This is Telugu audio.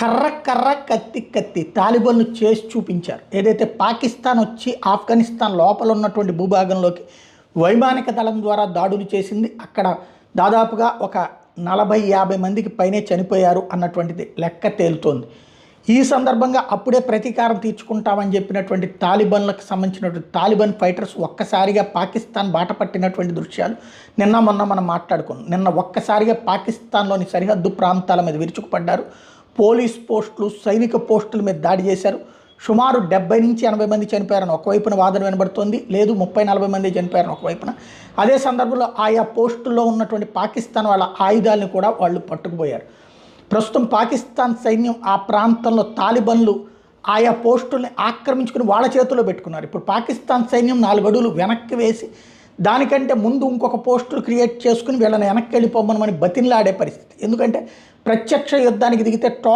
కర్ర కర్ర కత్తి కత్తి తాలిబన్ను చేసి చూపించారు. ఏదైతే పాకిస్తాన్ వచ్చి ఆఫ్ఘనిస్తాన్ లోపల ఉన్నటువంటి భూభాగంలోకి వైమానిక దళం ద్వారా దాడులు చేసింది అక్కడ దాదాపుగా ఒక నలభై యాభై మందికి పైనే చనిపోయారు అన్నటువంటిది లెక్క తేలుతోంది. ఈ సందర్భంగా అప్పుడే ప్రతీకారం తీర్చుకుంటామని చెప్పినటువంటి తాలిబన్లకు సంబంధించినటువంటి తాలిబన్ ఫైటర్స్ ఒక్కసారిగా పాకిస్తాన్ బాట పట్టినటువంటి దృశ్యాలు నిన్న మొన్న మనం మాట్లాడుకున్నాం. నిన్న ఒక్కసారిగా పాకిస్తాన్లోని సరిహద్దు ప్రాంతాల మీద విరుచుకుపడ్డారు. పోలీస్ పోస్టులు సైనిక పోస్టుల మీద దాడి చేశారు. సుమారు డెబ్బై నుంచి ఎనభై మంది చనిపోయారని ఒకవైపున వాదన వినబడుతోంది. లేదు ముప్పై నలభై మంది చనిపోయారని ఒకవైపున. అదే సందర్భంలో ఆయా పోస్టుల్లో ఉన్నటువంటి పాకిస్తాన్ వాళ్ళ ఆయుధాలను కూడా వాళ్ళు పట్టుకుపోయారు. ప్రస్తుతం పాకిస్తాన్ సైన్యం ఆ ప్రాంతంలో తాలిబన్లు ఆయా పోస్టుల్ని ఆక్రమించుకుని వాళ్ళ చేతిలో పెట్టుకున్నారు. ఇప్పుడు పాకిస్తాన్ సైన్యం నాలుగు అడుగులు వెనక్కి వేసి దానికంటే ముందు ఇంకొక పోస్టులు క్రియేట్ చేసుకుని వీళ్ళని వెనక్కి వెళ్ళిపోమని బతిన్లాడే పరిస్థితి. ఎందుకంటే ప్రత్యక్ష యుద్ధానికి దిగితే టో